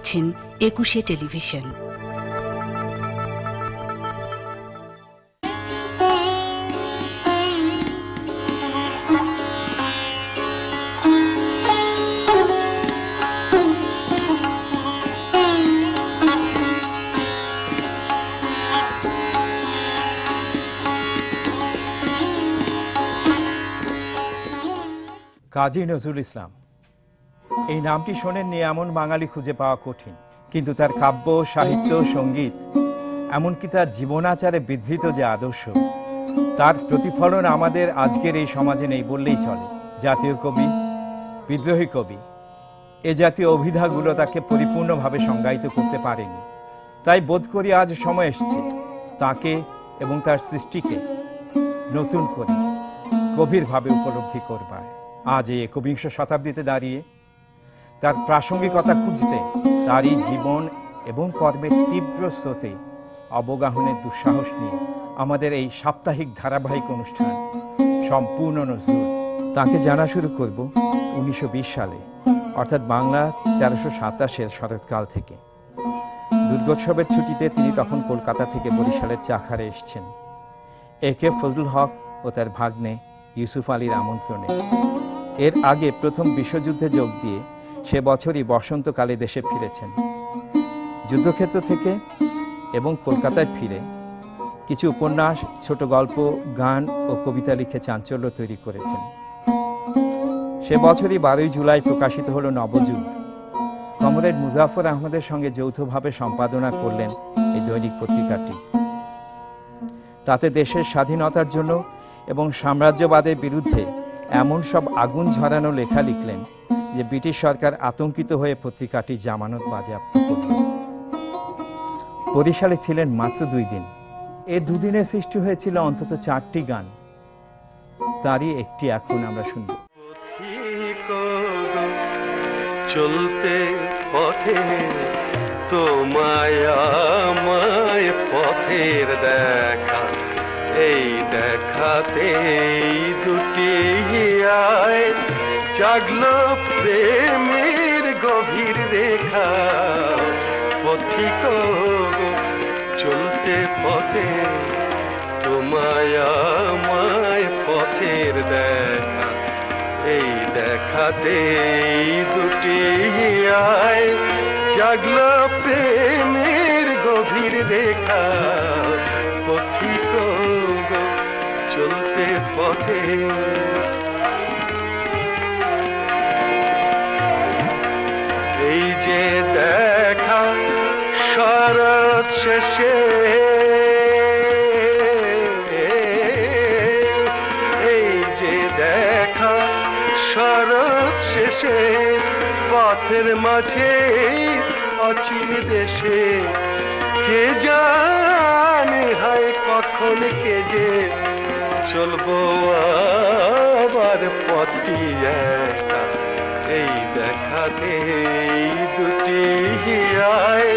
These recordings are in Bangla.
দেখছেন একুশে টেলিভিশন। কাজী নজরুল ইসলাম এই নামটি শোনেননি এমন বাঙালি খুঁজে পাওয়া কঠিন। কিন্তু তার কাব্য, সাহিত্য, সংগীত, এমনকি তার জীবনাচারে বিধৃত যে আদর্শ, তার প্রতিফলন আমাদের আজকের এই সমাজে নেই বললেই চলে। জাতীয় কবি, বিদ্রোহী কবি, এ জাতীয় অভিধাগুলো তাকে পরিপূর্ণভাবে সংজ্ঞায়িত করতে পারেনি। তাই বোধ করি আজ সময় এসছে তাকে এবং তার সৃষ্টিকে নতুন করে গভীরভাবে উপলব্ধি করবার। আজ এই একবিংশ শতাব্দীতে দাঁড়িয়ে তার প্রাসঙ্গিকতা খুঁজতে তারই জীবন এবং কর্মের তীব্র স্রোতে অবগাহনের দুঃসাহস নিয়ে আমাদের এই সাপ্তাহিক ধারাবাহিক অনুষ্ঠান সম্পূর্ণ নজরুল। তাকে জানা শুরু করব উনিশশো বিশ সালে, অর্থাৎ বাংলা তেরোশো সাতাশের শরৎকাল থেকে। দুর্গোৎসবের ছুটিতে তিনি তখন কলকাতা থেকে বরিশালের চাখারে এসছেন। এ কে ফজলুল হক ও তার ভাগ্নে ইউসুফ আলীর আমন্ত্রণে। এর আগে প্রথম বিশ্বযুদ্ধে যোগ দিয়ে সে বছরই বসন্তকালে দেশে ফিরেছেন। যুদ্ধক্ষেত্র থেকে এবং কলকাতায় ফিরে কিছু উপন্যাস, ছোট গল্প, গান ও কবিতা লিখে চাঞ্চল্য তৈরি করেছেন। সে বছরই বারোই জুলাই প্রকাশিত হল নবযুগ। কমরেড মুজাফর আহমদের সঙ্গে যৌথভাবে সম্পাদনা করলেন এই দৈনিক পত্রিকাটি। তাতে দেশের স্বাধীনতার জন্য এবং সাম্রাজ্যবাদের বিরুদ্ধে এমন সব আগুন ঝরানো লেখা লিখলেন যে ব্রিটিশ সরকার আতঙ্কিত হয়ে পত্রিকাটি জামানত বাজেয়াপ্ত করল। বরিশালে ছিলেন মাত্র দুই দিন। এ দুদিনে সৃষ্টি হয়েছিল অন্তত চারটি গান। তারই একটি এখন আমরা শুনব। চলতে পথে, তোমায় আমায় পথের দেখা। এই দেখাতে দুটি আয় জাগলো প্রেমের গভীর রেখা। পথিক চলতে পথে, তোমায় আমায় পথের দেখা। এই দেখাতে দুটি আয় জাগলো প্রেমের গভীর রেখা। পথে। এই যে দেখা শরৎ শেষে, এই যে দেখা শরৎ শেষে, পথের মাঝে অচিন দেশে, কে জানে হয় কখন কে যে চলবো আবার পথটি একা এই দেখাতে দুটি আয়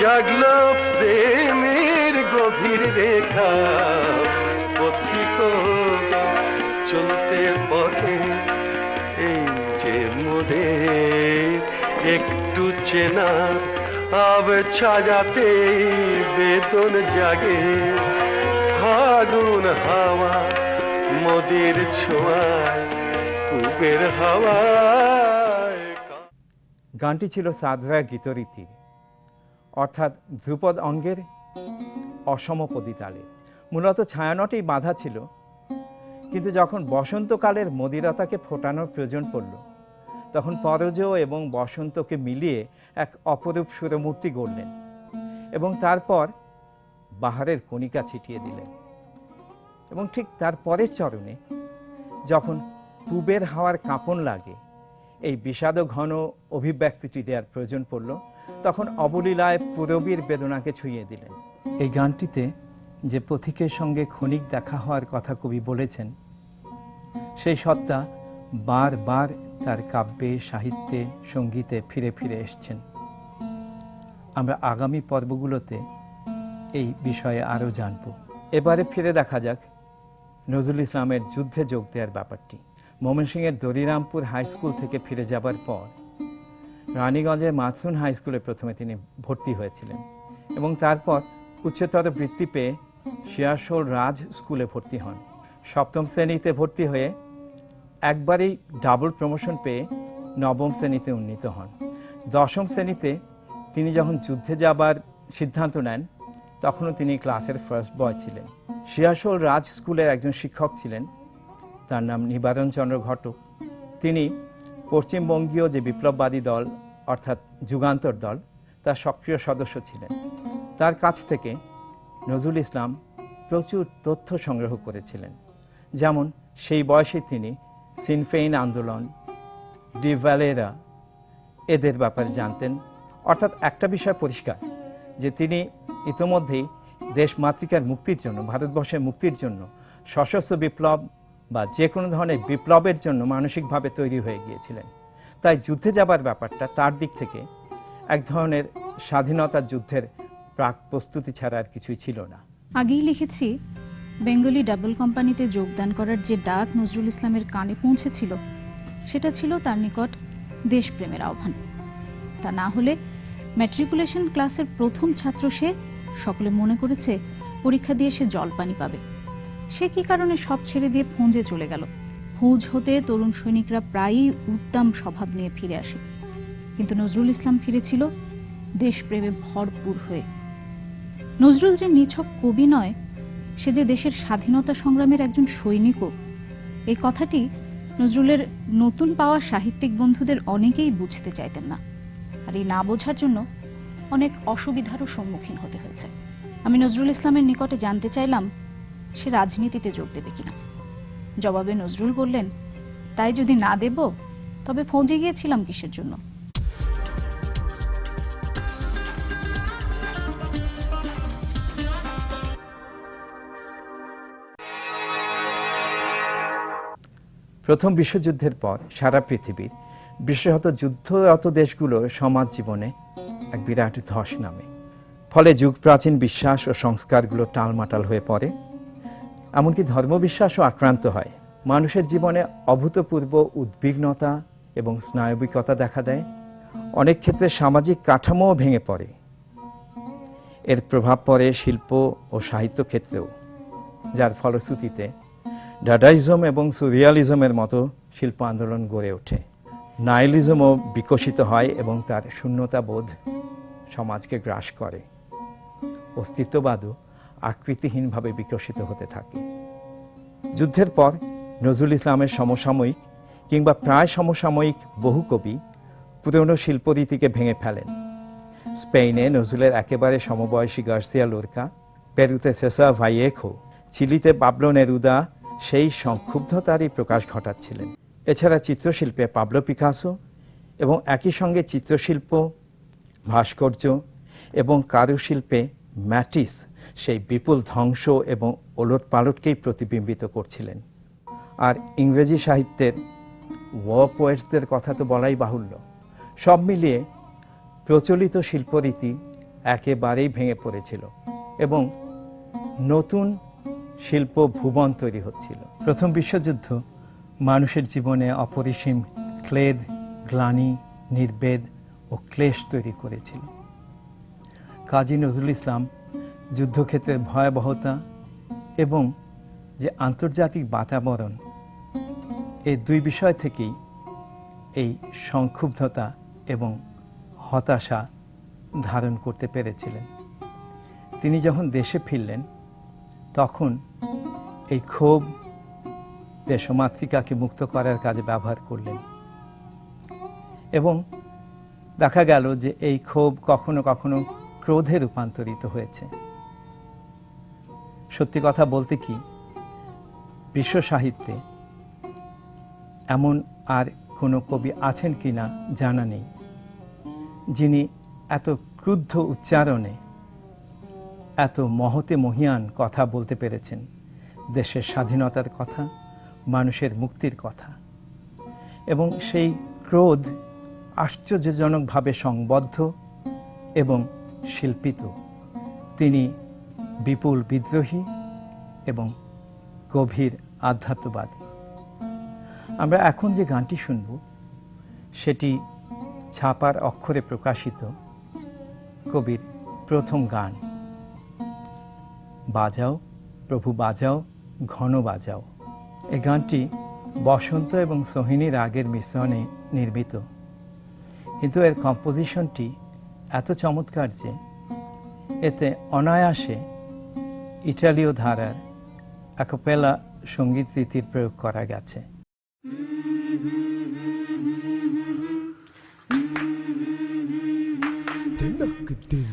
জাগলো প্রেমের গভীর রেখা। পথিক চলতে পথে। এই যে মোদে একটু চেনা, আব ছাজাতে বেতন জাগে। ফাগুন হাওয়া, মোদের ছোঁয়ায় হাওয়ায়। গানটি ছিল সাদরা গীতরীতির অর্থাৎ ধ্রুপদ অঙ্গের অসমপদী তালে। মূলত ছায়ানটেই বাধা ছিল, কিন্তু যখন বসন্তকালের মদিরতাকে ফোটানোর প্রয়োজন পড়ল, তখন পরজ এবং বসন্তকে মিলিয়ে এক অপরূপ সুরমূর্তি গড়লেন এবং তারপর বাহারের কণিকা ছিটিয়ে দিলেন। এবং ঠিক তার পরের চরণে যখন পূবের হাওয়ার কাঁপন লাগে, এই বিষাদ ঘন অভিব্যক্তিটি দেওয়ার প্রয়োজন পড়ল, তখন অবলীলায় পুরবীর বেদনাকে ছুঁয়ে দিলেন। এই গানটিতে যে পথিকের সঙ্গে ক্ষণিক দেখা হওয়ার কথা কবি বলেছেন, সেই সত্তা বারবার তার কাব্যে, সাহিত্যে, সঙ্গীতে ফিরে ফিরে এসছেন। আমরা আগামী পর্বগুলোতে এই বিষয়ে আরও জানব। এবারে ফিরে দেখা যাক নজরুল ইসলামের যুদ্ধে যোগ দেওয়ার ব্যাপারটি। ময়মনসিংহের দরিরামপুর হাই স্কুল থেকে ফিরে যাবার পর রানীগঞ্জের মাথুন হাই স্কুলে প্রথমে তিনি ভর্তি হয়েছিলেন এবং তারপর উচ্চতর বৃত্তি পেয়ে শিয়াশোল রাজ স্কুলে ভর্তি হন। সপ্তম শ্রেণীতে ভর্তি হয়ে একবারেই ডাবল প্রমোশন পেয়ে নবম শ্রেণীতে উন্নীত হন। দশম শ্রেণীতে তিনি যখন যুদ্ধে যাবার সিদ্ধান্ত নেন তখনও তিনি ক্লাসের ফার্স্ট বয় ছিলেন। শিয়াশোল রাজ স্কুলের একজন শিক্ষক ছিলেন। তার নাম নিবারণ চন্দ্র ঘটক। তিনি পশ্চিমবঙ্গীয় যে বিপ্লববাদী দল, অর্থাৎ যুগান্তর দল, তার সক্রিয় সদস্য ছিলেন। তার কাছ থেকে নজরুল ইসলাম প্রচুর তথ্য সংগ্রহ করেছিলেন। যেমন সেই বয়সে তিনি সিনফেইন আন্দোলন ডিভ্যালেরা এদের ব্যাপারে জানতেন। অর্থাৎ একটা বিষয় পরিষ্কার, যে তিনি ইতোমধ্যেই দেশ মাতৃকার মুক্তির জন্য, ভারতবর্ষের মুক্তির জন্য, সশস্ত্র বিপ্লব বা যে কোনো ধরনের বিপ্লবের জন্য মানসিকভাবে তৈরি হয়ে গিয়েছিলেন। তাই যুদ্ধে যাবার ব্যাপারটা তার দিক থেকে এক ধরনের স্বাধীনতা যুদ্ধের প্রাক প্রস্তুতি ছাড়া আর কিছুই ছিল না। আগেই লিখেছি, বেঙ্গলি ডাবল কোম্পানিতে যোগদান করার যে ডাক নজরুল ইসলামের কানে পৌঁছেছিল, সেটা ছিল তার নিকট দেশপ্রেমের আহ্বান। তা না হলে ম্যাট্রিকুলেশন ক্লাসের প্রথম ছাত্র সে সকলে মনে করেছে পরীক্ষা দিয়ে সে জলপানি পাবে। সে কি কারণে সব ছেড়ে দিয়ে ফৌজে চলে গেল? ফৌজ হতে তরুণ সৈনিকরা প্রায়ই উত্তম স্বভাব নিয়ে ফিরে আসে। কিন্তু নজরুল ইসলাম ফিরেছিল দেশপ্রেমে ভরপুর হয়ে। নজরুল যে নিছক কবি নয়, সে যে দেশের স্বাধীনতা সংগ্রামের একজন সৈনিকও এই কথাটি নজরুলের নতুন পাওয়া সাহিত্যিক বন্ধুদের অনেকেই বুঝতে চাইতেন না। আর এই না বোঝার জন্য অনেক অসুবিধারও সম্মুখীন হতে হয়েছে। আমি নজরুল ইসলামের নিকটে জানতে চাইলাম, সে রাজনীতিতে যোগ দেবে কিনা। জবাবে নজরুল বললেন, তাই যদি না দেব, তবে ফৌজে গিয়েছিলাম কিসের জন্য? প্রথম বিশ্বযুদ্ধের পর সারা পৃথিবীর বিশেষত যুদ্ধরত দেশগুলোর সমাজ জীবনে এক বিরাট ধস নামে। ফলে যুগ প্রাচীন বিশ্বাস ও সংস্কারগুলো টালমাটাল হয়ে পড়ে। এমনকি ধর্মবিশ্বাসও আক্রান্ত হয়। মানুষের জীবনে অভূতপূর্ব উদ্বিগ্নতা এবং স্নায়বিকতা দেখা দেয়। অনেক ক্ষেত্রে সামাজিক কাঠামোও ভেঙে পড়ে। এর প্রভাব পড়ে শিল্প ও সাহিত্য ক্ষেত্রেও, যার ফলশ্রুতিতে ডাডাইজম এবং সুরিয়ালিজমের মতো শিল্প আন্দোলন গড়ে ওঠে। নাইলিজমও বিকশিত হয় এবং তার শূন্যতা বোধ সমাজকে গ্রাস করে। অস্তিত্ববাদও আকৃতিহীনভাবে বিকশিত হতে থাকে। যুদ্ধের পর নজরুল ইসলামের সমসাময়িক কিংবা প্রায় সমসাময়িক বহু কবি পুরনো শিল্পরীতিকে ভেঙে ফেলেন। স্পেনে নজরুলের একেবারে সমবয়সী গার্সিয়া লোরকা, পেরুতে সেসা ভাইয়েখো, চিলিতে পাবলো নেরুদা, সেই সংক্ষুব্ধতারই প্রকাশ ঘটাচ্ছিলেন। এছাড়া চিত্রশিল্পে পাবলো পিকাসো এবং একই সঙ্গে চিত্রশিল্প, ভাস্কর্য এবং কারুশিল্পে ম্যাটিস সেই বিপুল ধ্বংস এবং ওলট পালটকেই প্রতিবিম্বিত করছিলেন। আর ইংরেজি সাহিত্যের ওয়ার পোয়েটসদের কথা তো বলাই বাহুল্য। সব মিলিয়ে প্রচলিত শিল্পরীতি একেবারেই ভেঙে পড়েছিল এবং নতুন শিল্প ভুবন তৈরি হচ্ছিল। প্রথম বিশ্বযুদ্ধ মানুষের জীবনে অপরিসীম ক্লেদ, গ্লানি, নির্বেদ ও ক্লেশ তৈরি করেছিল। কাজী নজরুল ইসলাম যুদ্ধক্ষেত্রের ভয়াবহতা এবং যে আন্তর্জাতিক বাতাবরণ এই দুই বিষয় থেকেই এই সংক্ষুব্ধতা এবং হতাশা ধারণ করতে পেরেছিলেন। তিনি যখন দেশে ফিরলেন, তখন এই ক্ষোভ দেশমাতৃকাকে মুক্ত করার কাজে ব্যবহার করলেন। এবং দেখা গেল যে এই ক্ষোভ কখনো কখনো ক্রোধে রূপান্তরিত হয়েছে। সত্যি কথা বলতে কি, বিশ্ব সাহিত্যে এমন আর কোনো কবি আছেন কি না জানা নেই, যিনি এত ক্রুদ্ধ উচ্চারণে, এত মহতে মহিয়ান কথা বলতে পেরেছেন দেশের স্বাধীনতার কথা মানুষের মুক্তির কথা। এবং সেই ক্রোধ আশ্চর্যজনকভাবে সংবদ্ধ এবং শিল্পিত। তিনি বিপুল বিদ্রোহী এবং গভীর আধ্যাত্মবাদী। আমরা এখন যে গানটি শুনব, সেটি ছাপার অক্ষরে প্রকাশিত কবির প্রথম গান। বাজাও, প্রভু বাজাও, ঘন বাজাও। এই গানটি বসন্ত এবং সোহিনীর আগের মিশ্রণে নির্মিত। কিন্তু এর কম্পোজিশনটি এত চমৎকার যে এতে অনায়াসে ইটালীয় ধারার একপেলা সংগীত রীতির প্রয়োগ করা গেছে। দিন।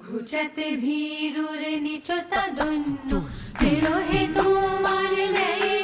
ঘুচাতে ভীরুর নিচতা দন্য হেতু মার নেয়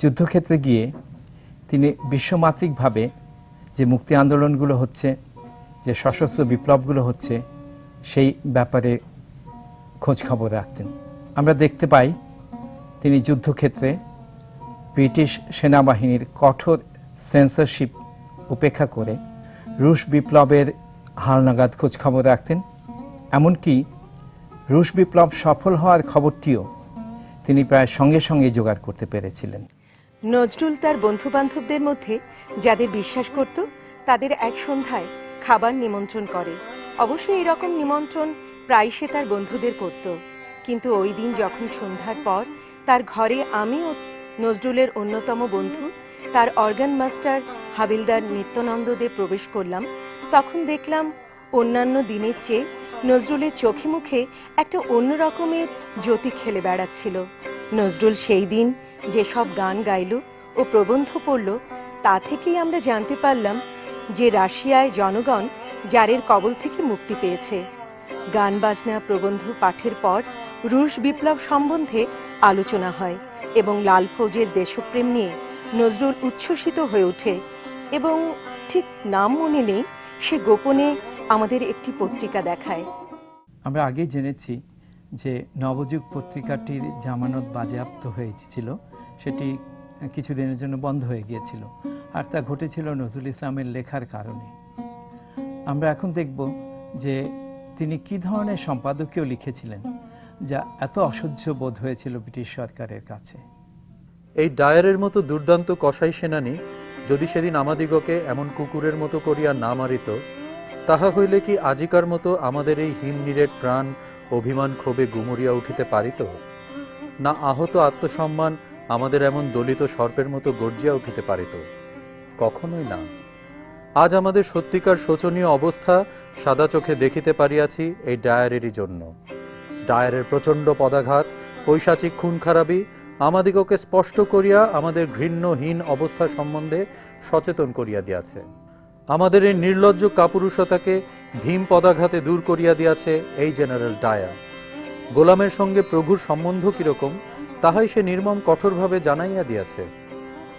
যুদ্ধক্ষেত্রে গিয়ে তিনি বিশ্বমাত্রিকভাবে যে মুক্তি আন্দোলনগুলো হচ্ছে, যে সশস্ত্র বিপ্লবগুলো হচ্ছে, সেই ব্যাপারে খোঁজ খবর রাখতেন। আমরা দেখতে পাই তিনি যুদ্ধক্ষেত্রে ব্রিটিশ সেনাবাহিনীর কঠোর সেন্সরশিপ উপেক্ষা করে রুশ বিপ্লবের হালনাগাদ খোঁজখবর রাখতেন। এমনকি রুশ বিপ্লব সফল হওয়ার খবরটিও তিনি প্রায় সঙ্গে সঙ্গে জোগাড় করতে পেরেছিলেন। নজরুল তার বন্ধু বান্ধবদের মধ্যে যাদের বিশ্বাস করত, তাদের এক সন্ধ্যায় খাবার নিমন্ত্রণ করে। অবশ্যই এরকম নিমন্ত্রণ প্রায় সে তার বন্ধুদের করত। কিন্তু ওই দিন যখন সন্ধ্যার পর তার ঘরে আমি ও নজরুলের অন্যতম বন্ধু, তার অর্গান মাস্টার হাবিলদার নিত্যানন্দ দে প্রবেশ করলাম, তখন দেখলাম অন্যান্য দিনের চেয়ে নজরুলের চোখে মুখে একটা অন্য রকমের জ্যোতি খেলে বেড়াচ্ছিল। নজরুল সেই দিন যেসব গান গাইল ও প্রবন্ধ পড়ল, তা থেকেই আমরা জানতে পারলাম যে রাশিয়ায় জনগণ জারের কবল থেকে মুক্তি পেয়েছে। গান বাজনা, প্রবন্ধ, পাঠের পর রুশ বিপ্লব সম্বন্ধে আলোচনা হয় এবং লাল ফৌজের দেশপ্রেম নিয়ে নজরুল উচ্ছ্বসিত হয়ে ওঠে এবং ঠিক নাম মনে নেই, সে গোপনে আমাদের একটি পত্রিকা দেখায়। আমরা আগেই জেনেছি যে নবযুগ পত্রিকাটির জামানত বাজেয়াপ্ত হয়েছিল, সেটি কিছুদিনের জন্য বন্ধ হয়ে গিয়েছিল আর তা ঘটেছিল নজরুল ইসলামের লেখার কারণে। আমরা এখন দেখব যে তিনি কি ধরনের সম্পাদকীয় লিখেছিলেন, যা এত অসহ্য বোধ হয়েছিল ব্রিটিশ সরকারের কাছে। এই ডায়ারের মতো দুর্দান্ত কসাই সেনানী যদি সেদিন আমাদিগকে এমন কুকুরের মতো করিয়া না মারিত তাহা হইলে কি আজিকার মতো আমাদের এই হিমনিরেট প্রাণ অভিমান ক্ষোভে গুমরিয়া উঠিতে পারিত? না আহত আত্মসম্মান আমাদের এমন দলিত সর্পের মতো গর্জিয়া উঠিতে পারিত? কখনোই না। আজ আমাদের সত্যিকার শোচনীয় অবস্থা সাদা চোখে দেখিতে পারিয়াছি এই ডায়ারেরই জন্য। ডায়ারের প্রচণ্ড পদাঘাত, পৈশাচিক খুন খারাপি আমাদিগকে স্পষ্ট করিয়া আমাদের ঘৃণ্যহীন অবস্থা সম্বন্ধে সচেতন করিয়া দিয়াছে। আমাদের এই নির্লজ্জ কাপুরুষতাকে ভীম পদাঘাতে দূর করিয়া দিয়াছে এই জেনারেল ডায়ার। গোলামের সঙ্গে প্রভুর সম্বন্ধ কীরকম, তাহাই সে নির্মম কঠোরভাবে জানাইয়া দিয়াছে।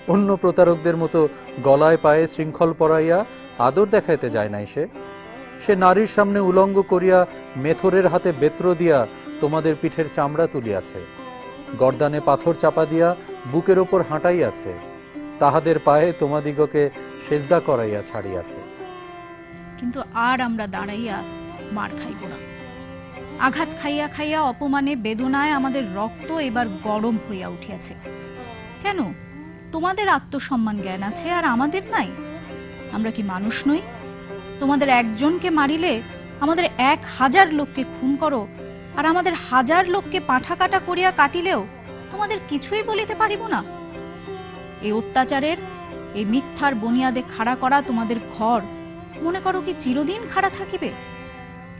অন্য প্রতারকদের মতো গলায় পায়ে শৃঙ্খল পরাইয়া আদর দেখাইতে যায় নাই সে। সে নারীর সামনে উলঙ্গ করিয়া মেথরের হাতে বেত্র দিয়া তোমাদের পিঠের চামড়া তুলিয়াছে। গর্দানে পাথর চাপা দিয়া বুকের ওপর হাঁটাইয়াছে। তাহাদের পায়ে তোমাদিগকে সেজদা করাইয়া ছাড়িয়াছে। কিন্তু আর আমরা দাঁড়াইয়া মার খাইব না। আঘাত খাইয়া খাইয়া অপমানে, বেদনায় আমাদের রক্ত এবার গরম হইয়া উঠিয়াছে। কেন? তোমাদের আত্মসম্মান জ্ঞান আছে আর আমাদের নাই। আমরা কি মানুষ নই? তোমাদের একজনকে মারিলে আমাদের এক হাজার লোককে খুন করো, আর আমাদের হাজার লোককে পাঠা কাটা করিয়া কাটিলেও তোমাদের কিছুই বলিতে পারিব না। এই অত্যাচারের এই মিথ্যার বনিয়াদে খাড়া করা তোমাদের ঘর। মনে করো কি চিরদিন খাড়া থাকিবে?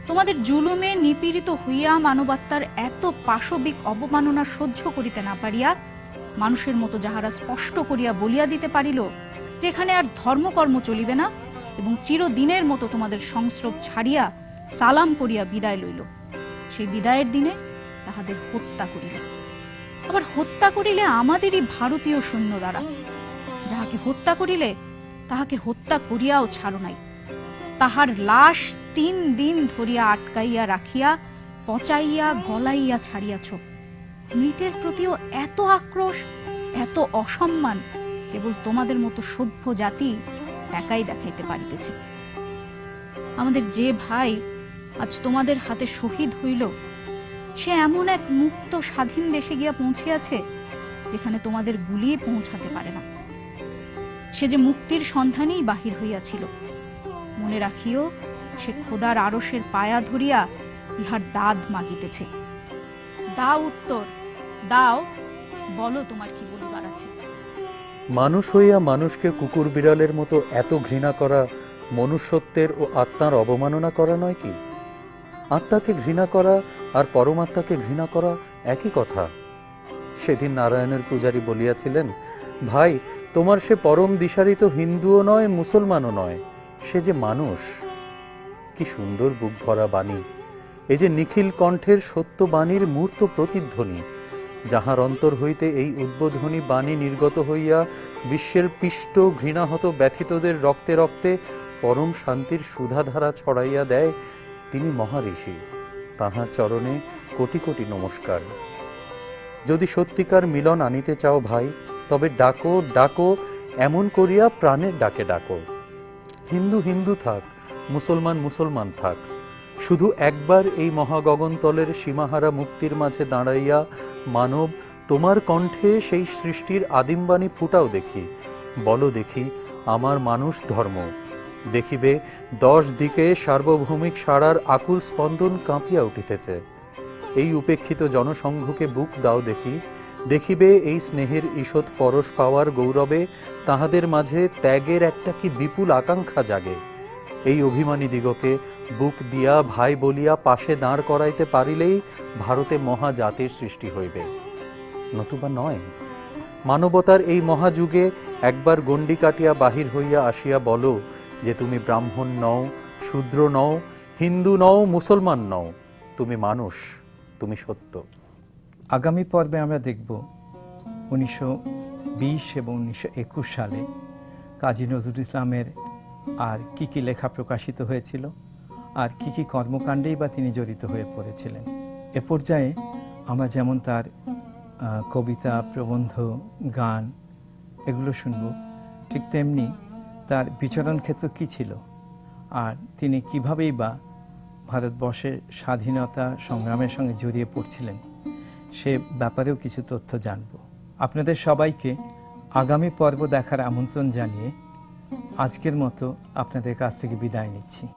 তোমাদের জুলুমে নিপীড়িত হইয়া মানবাত্মার এত পাশবিক অবমাননা সহ্য করিতে না পারিয়া মানুষের মতো যাহারা স্পষ্ট করিয়া বলিয়া দিতে পারিল, যেখানে আর ধর্মকর্ম চলিবে না এবং চিরদিনের মতো তোমাদের সংস্রব ছাড়িয়া সালাম করিয়া বিদায় লইল। সেই বিদায়ের দিনে তাহাদের হত্যা করিল। আবার হত্যা করিলে আমাদেরই ভারতীয় সৈন্য দ্বারা যাহাকে হত্যা করিলে, তাহাকে হত্যা করিয়াও ছাড়ো নাই। তাহার লাশ তিন দিন ধরিয়া আটকাইয়া রাখিয়া, পচাইয়া, গলাইয়া ছাড়িয়াছ। মৃতের প্রতিও এত আক্রোশ, এত অসম্মান, কেবল তোমাদের মতো সভ্য জাতি একাই দেখাইতে পারিতেছে। আমাদের যে ভাই আজ তোমাদের হাতে শহীদ হইল, সে এমন এক মুক্ত স্বাধীন দেশে গিয়া পৌঁছিয়াছে, যেখানে তোমাদের গুলিয়ে পৌঁছাতে পারে না। সে যে মুক্তির সন্ধানেই বাহির হইয়াছিল। মনে রাখিও, সে খোদার আরসের পায়া ধরিয়া ইহার দাদ মাগিতেছে। দা উত্তর, দাও, বলো তোমার কি বলিবার আছে। মানুষ হইয়া মানুষকে কুকুর বিড়ালের মতো এত ঘৃণা করা মনুষ্যত্বের ও আত্মার অবমাননা করা নয় কি? আত্মাকে ঘৃণা করা আর পরমাত্মাকে ঘৃণা করা একই কথা। সেদিন নারায়ণের পূজারী বলিয়াছিলেন, ভাই তোমার সে পরম দিশারিত হিন্দুও নয়, মুসলমানও নয়, সে যে মানুষ। কি সুন্দর বুক ভরা বাণী। এই যে নিখিল কণ্ঠের সত্য বাণীর মূর্ত প্রতিধ্বনি, যাহার অন্তর হইতে এই উদ্বোধনী বাণী নির্গত হইয়া বিশ্বের পিষ্ট ঘৃণাহত ব্যথিতদের রক্তে রক্তে পরম শান্তির সুধাধারা ছড়াইয়া দেয় তিনি মহাঋষি। তাহার চরণে কোটি কোটি নমস্কার। যদি সত্যিকার মিলন আনিতে চাও ভাই তবে ডাকো ডাকো, এমন করিয়া প্রাণের ডাকে ডাকো। হিন্দু হিন্দু থাক, মুসলমান মুসলমান থাক। শুধু একবার এই মহাগগনতলের সীমাহারা মুক্তির মাঝে দাঁড়াইয়া মানব, তোমার কণ্ঠে সেই সৃষ্টির আদিমবাণী ফুটাও দেখি। বলো দেখি, আমার মানুষ ধর্ম। দেখিবে, দশ দিকে সার্বভৌমিক সারার আকুল স্পন্দন কাঁপিয়া উঠিতেছে। এই উপেক্ষিত জনসংঘকে বুক দাও দেখি দেখিবে এই স্নেহের ঈষৎ পরশ পাওয়ার গৌরবে তাহাদের মাঝে ত্যাগের একটা কি বিপুল আকাঙ্ক্ষা জাগে। এই অভিমানী দিগকে বুক দিয়া ভাই বলিয়া পাশে দাঁড় করাইতে পারিলেই ভারতে মহাজাতির সৃষ্টি হইবে। নতুবা নয়, মানবতার এই মহাযুগে একবার গণ্ডি কাটিয়া বাহির হইয়া আসিয়া বলো যে তুমি ব্রাহ্মণ নও, শূদ্র নও, হিন্দু নও, মুসলমান নও, তুমি মানুষ, তুমি সত্য। আগামী পর্বে আমরা দেখব উনিশশো বিশ এবং উনিশশো একুশ সালে কাজী নজরুল ইসলামের আর কি কি লেখা প্রকাশিত হয়েছিল, আর কি কি কর্মকাণ্ডেই বা তিনি জড়িত হয়ে পড়েছিলেন। এ পর্যায়ে আমরা যেমন তার কবিতা, প্রবন্ধ, গান এগুলো শুনব, ঠিক তেমনি তার বিচরণ ক্ষেত্র কী ছিল, আর তিনি কীভাবেই বা ভারতবর্ষের স্বাধীনতা সংগ্রামের সঙ্গে জড়িয়ে পড়ছিলেন। সে ব্যাপারেও কিছু তথ্য জানব। আপনাদের সবাইকে আগামী পর্ব দেখার আমন্ত্রণ জানিয়ে আজকের মতো আপনাদের কাছ থেকে বিদায় নিচ্ছি।